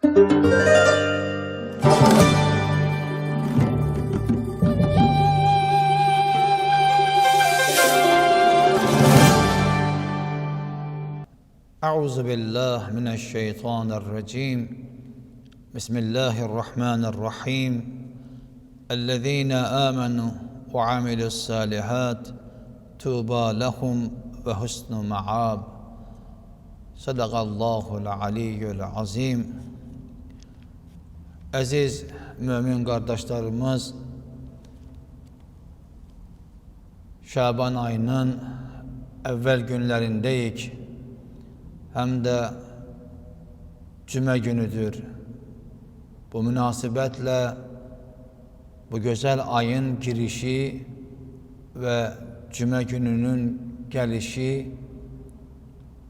أعوذ بالله من الشيطان الرجيم. بسم الله الرحمن الرحيم. الذين آمنوا وعملوا الصالحات توبى لهم وحسن معاب صدق الله العلي العظيم. Aziz mümin kardeşlerimiz Şaban ayının evvel günlerindeyik. Hem de cüme günüdür. Bu münasebetle bu güzel ayın girişi ve cüme gününün gelişi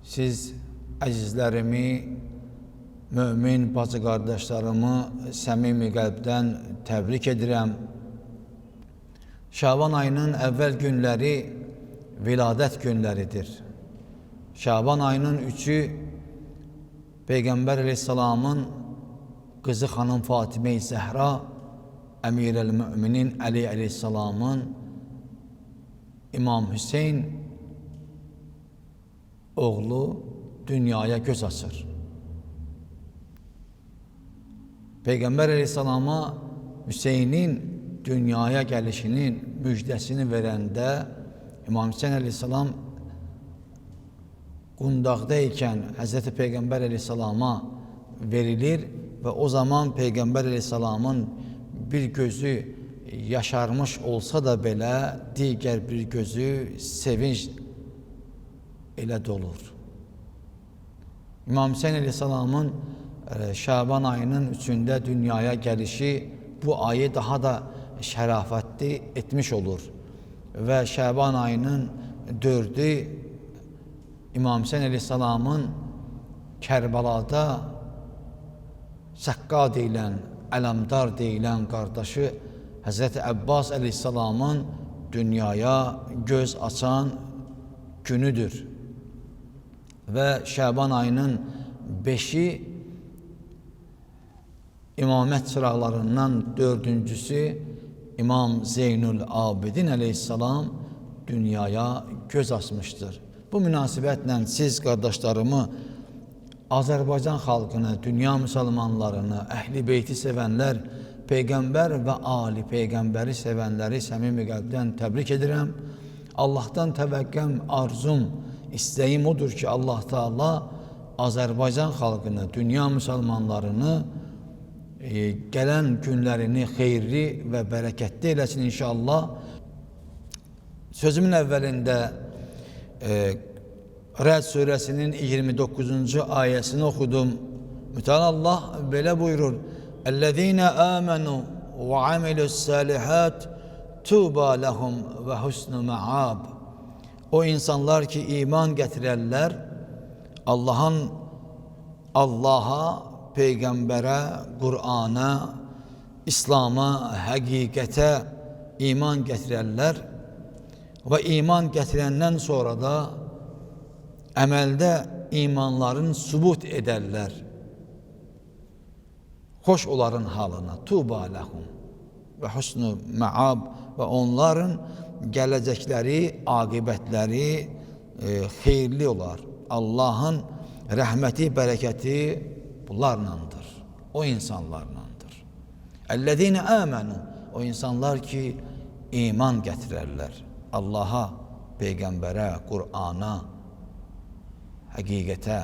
siz əzizlərimi, mümin bacı qardaşlarımı səmimi qəlbdən təbrik edirəm. Şaban ayının əvvəl günləri viladət günləridir. Şaban ayının üçü Peyğəmbər əleyhissalamın qızı xanım Fatimə-i Zəhra, Əmirəl Müminin Əli əleyhissalamın İmam Hüseyn oğlu dünyaya göz açır. Peyğəmbər əleyhissalama Hüseynin dünyaya gəlişinin müjdəsini verəndə İmam Hüseyn əleyhissalam qundaqda ikən Həzrəti Peyğəmbər əleyhissalama verilir və o zaman Peyğəmbər əleyhissalamın bir gözü yaşarmış olsa da belə digər bir gözü sevinc elə dolur. İmam Hüseyn əleyhissalamın Şaban ayının üçündə dünyaya gəlişi bu ayı daha da şərafətli etmiş olur. Və Şaban ayının dördü İmam Hüseyin əleyhissalamın Kərbalada Səqqa deyilən, Ələmdar deyilən qardaşı Həzrəti Əbbas əleyhissalamın dünyaya göz açan günüdür. Və Şaban ayının 5-i İmamət çıraqlarından dördüncüsü İmam Zeynül Abidin əleyhissalam dünyaya göz açmışdır. Bu münasibətlə siz qardaşlarımı Azərbaycan xalqını, dünya müsəlmanlarını, əhli beyti sevənlər, Peyğəmbər və Ali Peyğəmbəri sevənləri səmimi qəlbdən təbrik edirəm. Allahdan təvəqqəm, arzum, istəyim odur ki, Allah Taala Azərbaycan xalqını, dünya müsəlmanlarını e, gələn günlərini xeyirli və bərəkətli eləsin inşallah. Sözümün əvvəlində e, Rəd suresinin 29. ayesini okudum. Müteala Allah böyle buyurur. اَلَّذ۪ينَ آمَنُوا وَعَمِلُوا السَّالِحَاتِ tuba lehum ve husnu maab. O insanlar ki iman getirenler Allah'ın Allah'a, peygambere, Kur'an'a, İslam'a, hakikate iman getirenler ve iman getirenden sonra da emelde imanların subut ederler. Hoş oların halına tuba lehum ve husnu maab ve onların gelecekleri, akıbetleri e, hayırlı olar. Allah'ın rahmeti, bereketi bunlarlandır. O insanlarlandır. Ellezine amenu o insanlar ki iman getirirler. Allah'a, peygambere, Kur'an'a, hakikate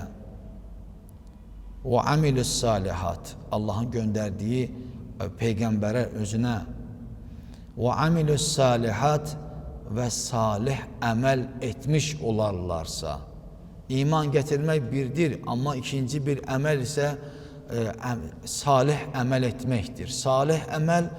ve amilus salihat Allah'ın gönderdiği e, peygambere özüne ve amilus salihat ve salih emel etmiş olarlarsa iman getirmek birdir ama ikinci bir emel ise e, salih emel etmektir. Salih emel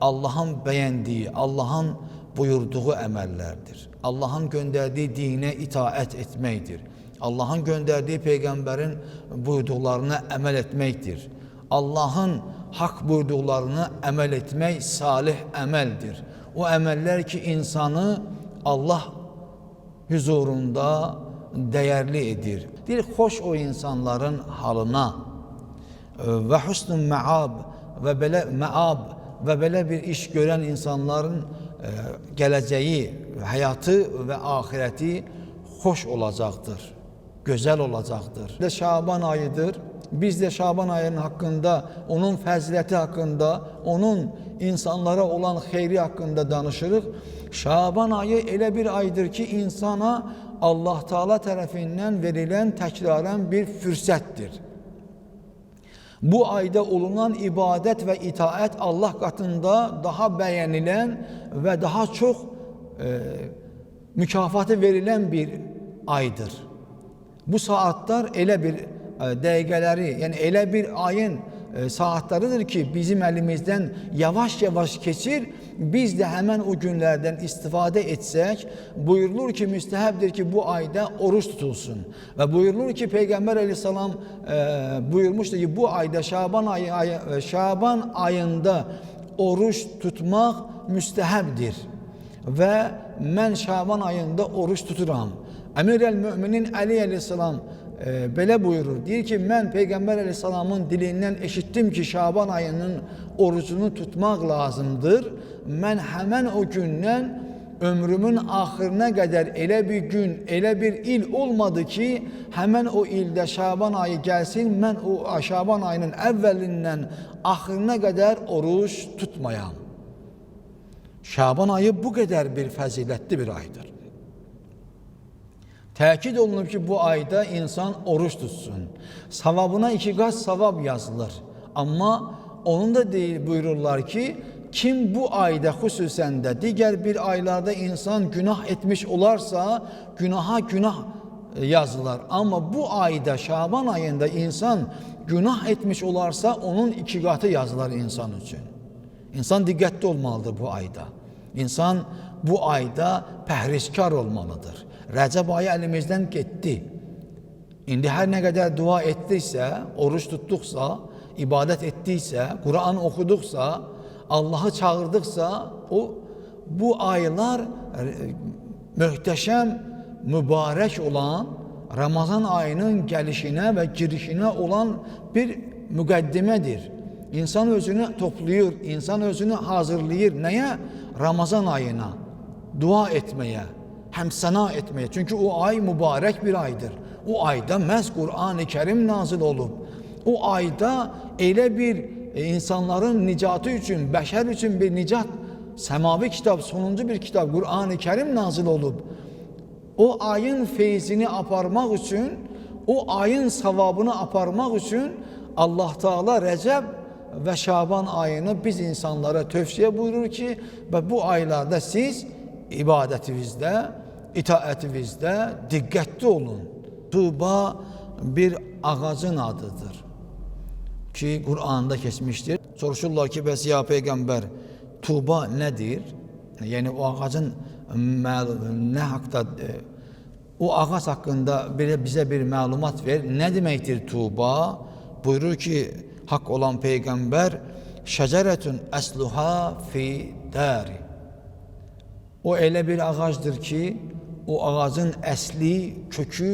Allah'ın beğendiği, Allah'ın buyurduğu emellerdir. Allah'ın gönderdiği dine itaat etmektir. Allah'ın gönderdiği peygamberin buyurduklarına emel etmektir. Allah'ın hak buyurduklarını emel etmek salih emeldir. O emeller ki insanı Allah huzurunda değerli edir. Bir hoş o insanların halına və husnul məab və belə məab və belə bir iş görən insanların e, gələcəyi, həyatı və axirəti xoş olacaqdır. Gözəl olacaqdır. Və Şaban ayıdır. Biz də Şaban ayının haqqında, onun fəziləti haqqında, onun insanlara olan xeyri haqqında danışırıq. Şaban ayı elə bir aydır ki, insana Allah Taala tərəfindən verilən təkrarən bir fürsətdir. Bu ayda olunan ibadət və itaət Allah qatında daha bəyənilən və daha çox e, mükafatı verilən bir aydır. Bu saatlar elə bir e, dəqiqələri, yəni elə bir ayın e, saatlarıdır ki, bizim əlimizdən yavaş-yavaş keçir. Biz də həmən o günlərdən istifadə etsək, buyurulur ki, müstəhəbdir ki, bu ayda oruç tutulsun. Və buyurulur ki, Peyğəmbər əleyhissalam e, buyurmuşdu ki, bu ayda Şaban ayı, ayı e, Şaban ayında oruç tutmaq müstəhəbdir. Və mən Şaban ayında oruç tuturam. Əmir el-Müminin Əli əleyhissalam e, belə buyurur. Deyir ki, mən Peyğəmbər əleyhissalamın dilindən eşitdim ki, Şaban ayının orucunu tutmaq lazımdır. Mən həmən o gündən ömrümün axırına qədər elə bir gün, elə bir il olmadı ki, həmən o ildə Şaban ayı gəlsin, mən o Şaban ayının əvvəlindən axırına qədər oruç tutmayam. Şaban ayı bu qədər bir fəzilətli bir aydır. Təkid olunub ki, bu ayda insan oruç tutsun. Savabına iki qat savab yazılır. Amma onun da deyil buyururlar ki, kim bu ayda xüsusən də digər bir aylarda insan günah etmiş olarsa, günaha günah yazılar. Amma bu ayda Şaban ayında insan günah etmiş olarsa onun iki qatı yazılar insan üçün. İnsan diqqətli olmalıdır bu ayda. İnsan bu ayda pəhrizkar olmalıdır. Rəcəb ayı əlimizdən getdi. İndi hər nə qədər dua etdiksə, oruç tutduqsa, ibadət etdiksə, Quran oxuduqsa, Allahı çağırdıqsa, o bu aylar e, möhtəşəm, mübarək olan Ramazan ayının gəlişinə və girişinə olan bir müqəddimədir. İnsan özünü toplayır, insan özünü hazırlayır. Nəyə? Ramazan ayına, dua etməyə, həmsəna etməyə. Çünki o ay mübarək bir aydır. O ayda məhz Qur'an-ı Kərim nazil olub. O ayda elə bir e, insanların nicatı üçün, bəşər üçün bir nicat, səmavi kitab, sonuncu bir kitab Qur'an-ı Kərim nazil olub. O ayın feyzini aparmaq üçün, o ayın savabını aparmaq üçün Allah Taala Rəcəb və Şaban ayını biz insanlara tövsiyə buyurur ki, və bu aylarda siz ibadətinizdə, itaətinizdə diqqətli olun. Tuğba bir ağacın adıdır ki, Qur'anda keçmişdir. Soruşurlar ki, bəs ya Peyğəmbər, Tuğba nədir? Yəni o ağacın nə haqda e, o ağac haqqında belə bizə bir məlumat ver. Nə deməkdir Tuğba? Buyurur ki, haqq olan Peyğəmbər, şəcərətün əsluha fi dari. O elə bir ağacdır ki, o ağacın əsli, kökü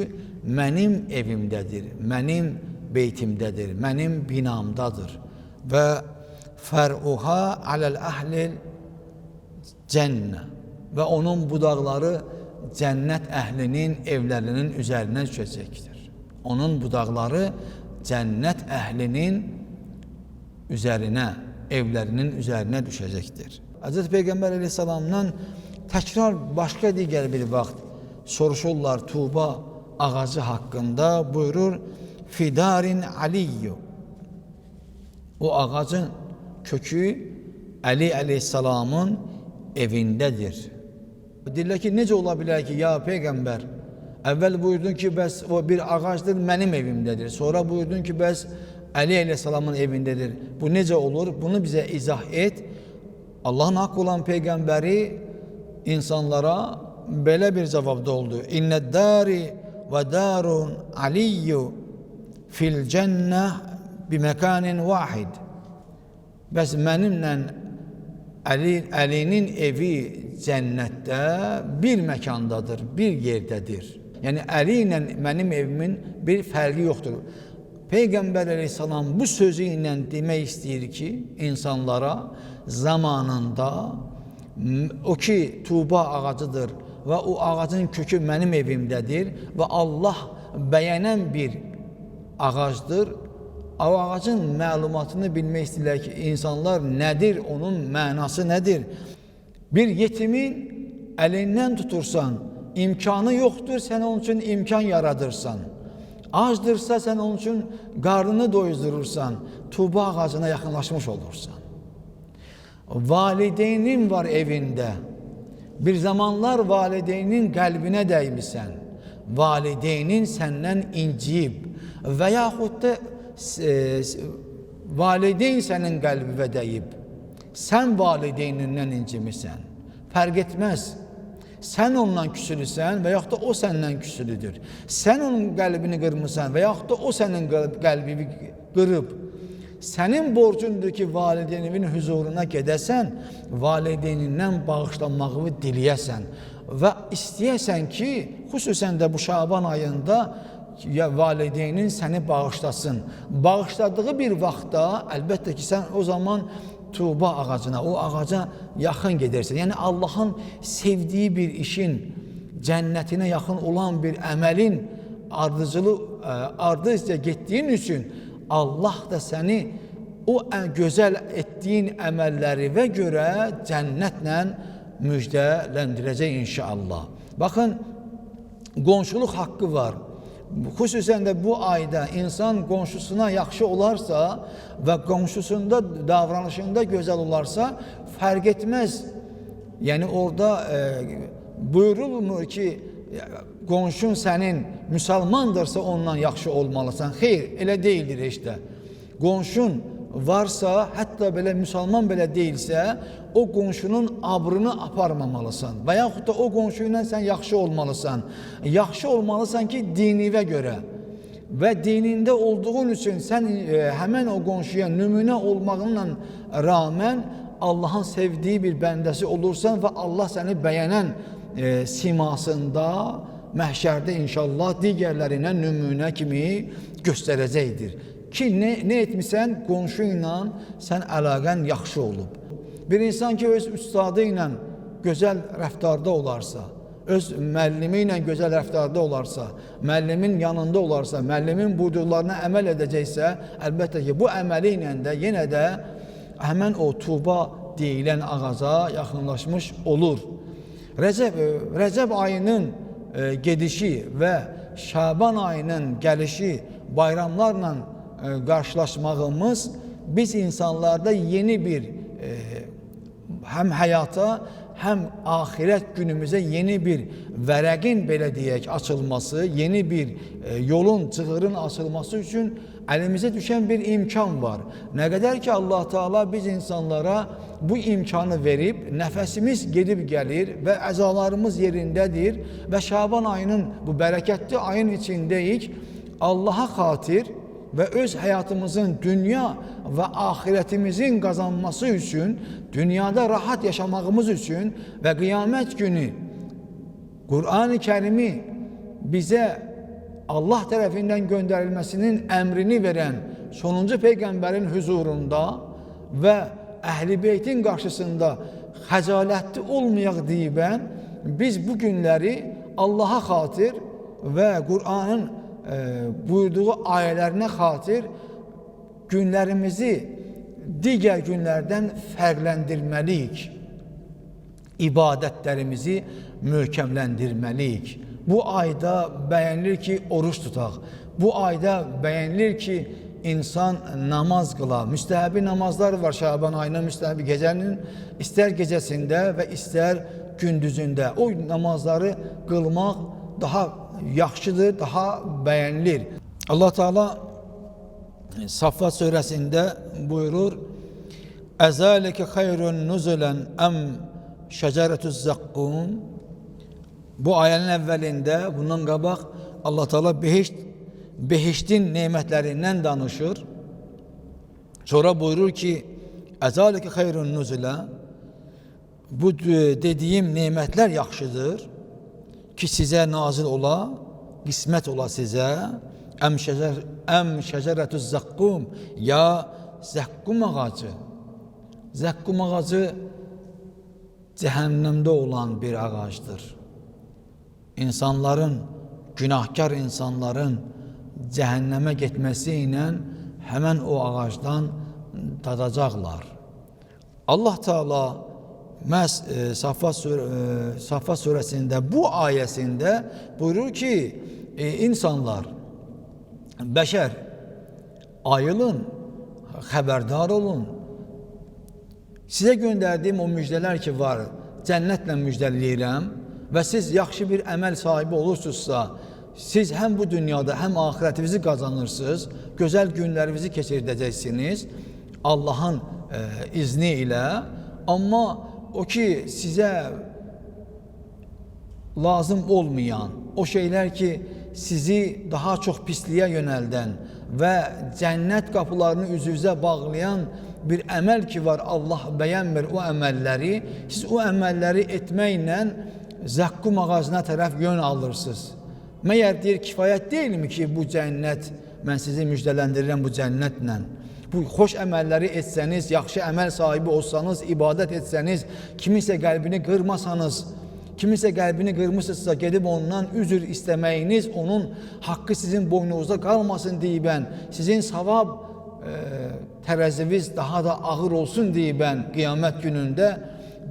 mənim evimdədir, mənim beytimdədir, mənim binamdadır. Və fəruha aləl əhlil cənnə və onun budaqları cənnət əhlinin evlərinin üzərinə düşəcəkdir. Onun budaqları cənnət əhlinin üzərinə, evlərinin üzərinə düşəcəkdir. Hz. Peyğəmbər əleyhissalamdan təkrar başqa digər bir vaxt soruşurlar Tuğba ağacı haqqında buyurur Fidarin Aliyyu O ağacın kökü Əli əleyhissalamın evindədir. Deyirlər ki, necə ola bilər ki, ya Peyğəmbər, əvvəl buyurdun ki, bəs o bir ağacdır, mənim evimdədir. Sonra buyurdun ki, bəs Əli əleyhissalamın evindədir. Bu necə olur? Bunu bizə izah et. Allahın haqq olan Peyğəmbəri insanlara belə bir cavabda oldu. İnnəd dari və darun aliyyu fil cənnə bi məkanin vahid. Bəs mənimlə Əli, Əlinin evi cənnətdə bir məkandadır, bir yerdədir. Yəni Əli ilə mənim evimin bir fərqi yoxdur. Peygamber aleyhisselam bu sözüyle demek istiyor ki insanlara zamanında o ki tuğba ağacıdır ve o ağacın kökü benim evimdedir ve Allah beğenen bir ağacdır. O ağacın məlumatını bilmək istəyirlər ki, insanlar nədir, onun mənası nədir? Bir yetimin əlindən tutursan, imkanı yoxdur, sən onun üçün imkan yaradırsan. Acdırsa sən onun üçün qarnını doyuzdurursan, tuğba ağacına yaxınlaşmış olursan. Valideynin var evində. Bir zamanlar valideynin qəlbinə dəymisən. Valideynin səndən inciyib və yaxud da e, valideyn sənin qəlbinə dəyib. Sən valideynindən incimisən. Fərq etməz. Sən ondan küsülüsən və yaxud da o səndən küsülüdür. Sən onun qəlbini qırmısan və yaxud da o sənin qəlb- qəlbini qırıb. Sənin borcundur ki, valideyninin huzuruna gedəsən, valideynindən bağışlanmağı diləyəsən və istəyəsən ki, xüsusən də bu Şaban ayında ya valideynin səni bağışlasın. Bağışladığı bir vaxtda əlbəttə ki, sən o zaman tuğba ağacına, o ağaca yaxın gedərsən. Yəni Allahın sevdiyi bir işin cənnətinə yaxın olan bir əməlin ardıcılı ardıcca getdiyin üçün Allah da səni o ən gözəl etdiyin əməllərinə görə cənnətlə müjdələndirəcək inşallah. Baxın, qonşuluq haqqı var. Xüsusən də bu ayda insan qonşusuna yaxşı olarsa və qonşusunda davranışında gözəl olarsa, fərq etməz. Yəni orada e, buyurulmur ki, qonşun sənin müsəlmandırsa ondan yaxşı olmalısan. Xeyr, elə deyildir də. Qonşun varsa, hətta belə müsəlman belə deyilsə, o qonşunun abrını aparmamalısan və yaxud da o qonşu ilə sən yaxşı olmalısan. Yaxşı olmalısan ki, dinivə görə və dinində olduğun üçün sən e, həmən o qonşuya nümunə olmağınla rağmen Allahın sevdiyi bir bəndəsi olursan və Allah səni bəyənən e, simasında məhşərdə inşallah digərlərinə nümunə kimi göstərəcəkdir. Ki nə, nə etmisən qonşu ilə sən əlaqən yaxşı olub. Bir insan ki öz ustadı ilə gözəl rəftarda olarsa, öz müəllimi ilə gözəl rəftarda olarsa, müəllimin yanında olarsa, müəllimin buyurduqlarına əməl edəcəksə, əlbəttə ki, bu əməli ilə də yenə də həmən o tuba deyilən ağaca yaxınlaşmış olur. Rəcəb, Rəcəb ayının e, və Şaban ayının gəlişi bayramlarla e, qarşılaşmağımız biz insanlarda yeni bir e, həm həyata, həm axirət günümüzə yeni bir vərəqin belə deyək açılması, yeni bir e, yolun, cığırın açılması üçün əlimizə düşən bir imkan var. Nə qədər ki Allah Taala biz insanlara bu imkanı verib, nəfəsimiz gedib gəlir və əzalarımız yerindədir və Şaban ayının bu bərəkətli ayın içindəyik. Allaha xatir və öz həyatımızın dünya və axirətimizin qazanması üçün, dünyada rahat yaşamağımız üçün və qiyamət günü Qur'an-ı Kərimi bizə Allah tərəfindən göndərilməsinin əmrini verən sonuncu peyğəmbərin huzurunda və Əhl-i Beytin qarşısında xəcalətli olmayaq deyibən biz bu günləri Allaha xatir və Qur'anın e, buyurduğu ayələrinə xatir günlərimizi digər günlərdən fərqləndirməliyik. İbadətlərimizi möhkəmləndirməliyik. Bu ayda bəyənilir ki, oruç tutaq. Bu ayda bəyənilir ki, insan namaz qıla. Müstəhəbi namazlar var Şaban ayının müstəhəbi gecənin istər gecəsində və istər gündüzündə. O namazları qılmaq daha yaxşıdır, daha bəyənilir. Allah Teala Saffat surəsində buyurur: "Əzalike hayrun nuzulan em şeceretuz zakkum" Bu ayənin əvvəlində bundan qabaq Allah Teala behişt behiştin nemətlərindən danışır. Sonra buyurur ki: "Əzalike hayrun nuzula" Bu dediyim nemətlər yaxşıdır ki sizə nazil ola, qismət ola sizə Em şecer em şeceretü zakkum ya zakkum ağacı. Zakkum ağacı cehennemde olan bir ağaçtır. İnsanların, günahkar insanların cehenneme gitmesiyle hemen o ağaçtan tadacaklar. Allah Teala Mes e, Safa, sur, e, Safa suresinde bu ayesinde buyurur ki e, insanlar, beşer ayılın, haberdar olun. Size göndərdiyim o müjdeler ki var, cənnətlə müjdələyirəm və siz yaxşı bir əməl sahibi olursunuzsa, siz həm bu dünyada, həm axirətinizi qazanırsınız, gözəl günlərinizi keçirdəcəksiniz Allahın e, izni ilə. Amma o ki sizə lazım olmayan o şeyler ki sizi daha çok pisliğe yönelden ve cennet kapılarını üzünüze bağlayan bir emel ki var Allah beğenmir o emelleri siz o emelleri etmeyle zakkum ağacına taraf yön alırsınız. Meğer deyir kifayet değil mi ki bu cennet ben sizi müjdelendiririm bu cennetle. Bu xoş əməlləri etsəniz, yaxşı əməl sahibi olsanız, ibadət etsəniz, kimisə qəlbini qırmasanız, kimisə qəlbini qırmısınızsa gedib ondan üzr istəməyiniz, onun haqqı sizin boynunuzda qalmasın deyibən, sizin savab e, tərəziniz daha da ağır olsun deyibən qiyamət günündə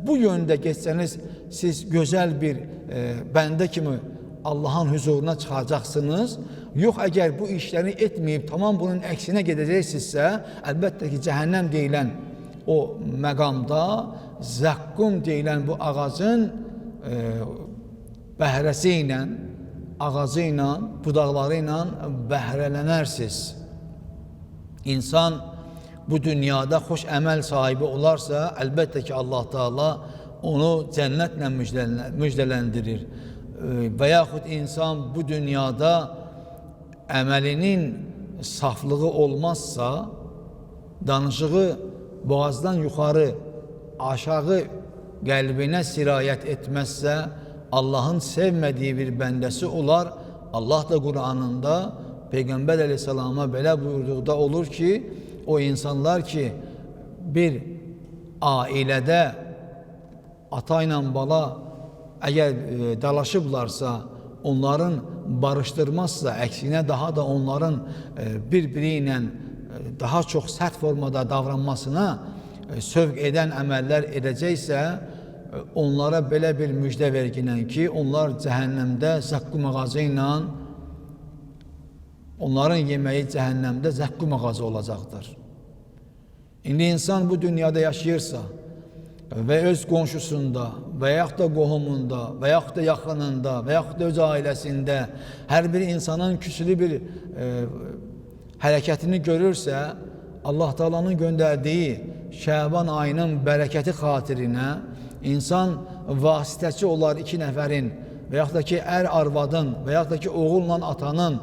bu yöndə geçsəniz siz gözəl bir e, bəndə kimi Allah'ın huzuruna çıkacaksınız. Yok eğer bu işleri etmeyip tamam bunun eksine gideceksinizse elbette ki cehennem deyilen o megamda zakkum deyilen bu ağacın e, bəhrəsiylə, ağacı ilə, budaqları ilə bəhrələnərsiz. İnsan bu dünyada xoş əməl sahibi olarsa, əlbəttə ki, Allah Taala onu cənnətlə müjdələndirir. Və yaxud insan bu dünyada əməlinin saflığı olmazsa, danışığı boğazdan yuxarı, aşağı qəlbinə sirayət etməzsə, Allahın sevmədiyi bir bəndəsi olar. Allah da Qur'anında Peyğəmbər əleyhissalama belə buyurduqda olur ki, o insanlar ki bir ailədə ata ilə bala əgər e, dalaşıblarsa, onların barışdırmazsa, əksinə daha da onların e, bir-biri ilə e, daha çox sərt formada davranmasına e, sövq edən əməllər edəcəksə, e, onlara belə bir müjdə verginən ki, onlar cəhənnəmdə zəqqum ağacı ilə onların yeməyi cəhənnəmdə zəqqum ağacı olacaqdır. İndi insan bu dünyada yaşayırsa və öz qonşusunda və yaxud da qohumunda və yaxud da yaxınında və yaxud da öz ailəsində hər bir insanın küçülü bir e, hərəkətini görürsə, Allah Taala'nın göndərdiyi Şaban ayının bərəkəti xatirinə insan vasitəçi olar iki nəfərin və yaxud da ki ər arvadın və yaxud da ki oğulla atanın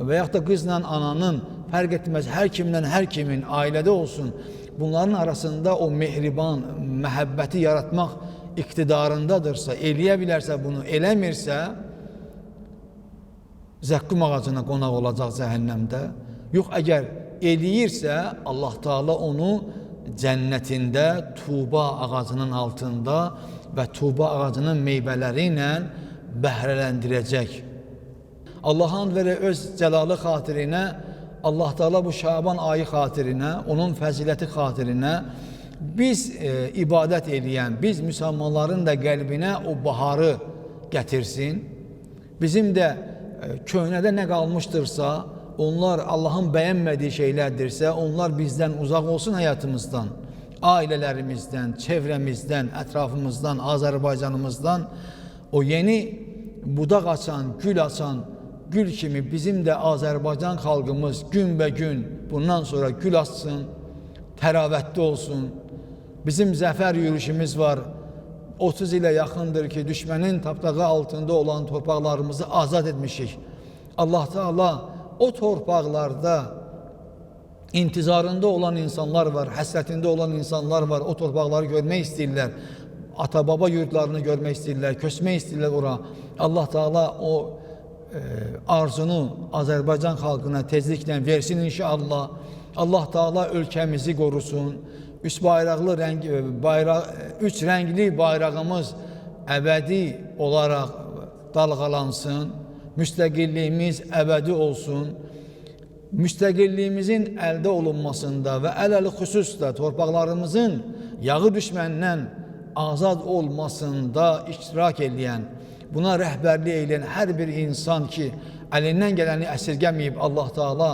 və yaxud da qızla ananın fərq etməz hər kimdən hər kimin ailədə olsun bunların arasında o mehriban məhəbbəti yaratmaq iqtidarındadırsa, eləyə bilərsə bunu, eləmirsə zəqqum ağacına qonaq olacaq cəhənnəmdə. Yox, əgər eləyirsə, Allah Taala onu cənnətində tuba ağacının altında və tuba ağacının meyvələri ilə bəhrələndirəcək. Allahın verə öz cəlalı xatirinə Allah Teala bu Şaban ayı xatirinə, onun fəziləti xatirinə biz e, ibadət eləyən, biz müsəlmanların da qəlbinə o baharı gətirsin. Bizim də e, köhnədə nə qalmışdırsa, onlar Allahın bəyənmədiyi şeylərdirsə, onlar bizdən uzaq olsun həyatımızdan, ailələrimizdən, çevrəmizdən, ətrafımızdan, Azərbaycanımızdan o yeni budaq açan, gül açan gül kimi bizim de Azerbaycan halkımız gün be gün bundan sonra gül açsın, teravətli olsun. Bizim zəfər yürüyüşümüz var. 30 ile yakındır ki düşmenin tapdağı altında olan torpaqlarımızı azad etmişik. Allah Teala o torpaqlarda intizarında olan insanlar var, həsrətində olan insanlar var. O torpaqları görmək istəyirlər. Ata baba yurdlarını görmək istəyirlər, köçmək istəyirlər ora. Allah Teala o arzunu Azərbaycan xalqına tezliklə versin inşallah. Allah Taala ölkəmizi qorusun. Üç bayraqlı rəng bayraq üç rəngli bayrağımız əbədi olaraq dalğalansın. Müstəqilliyimiz əbədi olsun. Müstəqilliyimizin əldə olunmasında və ələli xüsusda torpaqlarımızın yağı düşməndən azad olmasında iştirak edən, buna rəhbərlik edən hər bir insan ki, əlindən gələni əsirgəməyib Allah Taala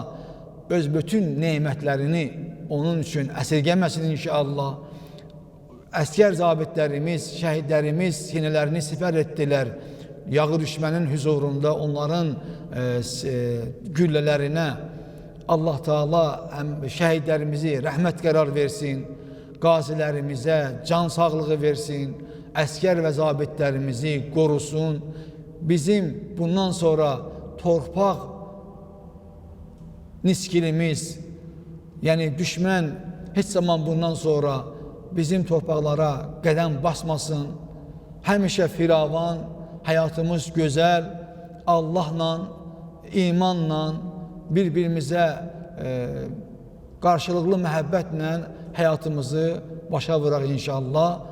öz bütün nemətlərini onun üçün əsirgəməsin inşallah. Əskər zabitlərimiz, şəhidlərimiz sinələrini sipər etdilər. Yağı düşmənin huzurunda onların e, e, güllələrinə Allah Taala şəhidlərimizi rəhmət qərar versin. Qazilərimizə can sağlığı versin. Əskər və zabitlərimizi qorusun. Bizim bundan sonra torpaq niskilimiz, yəni düşmən heç zaman bundan sonra bizim torpaqlara qədəm basmasın. Həmişə firavan, həyatımız gözəl, Allahla, imanla, bir-birimizə e, qarşılıqlı məhəbbətlə həyatımızı başa vuraq inşallah.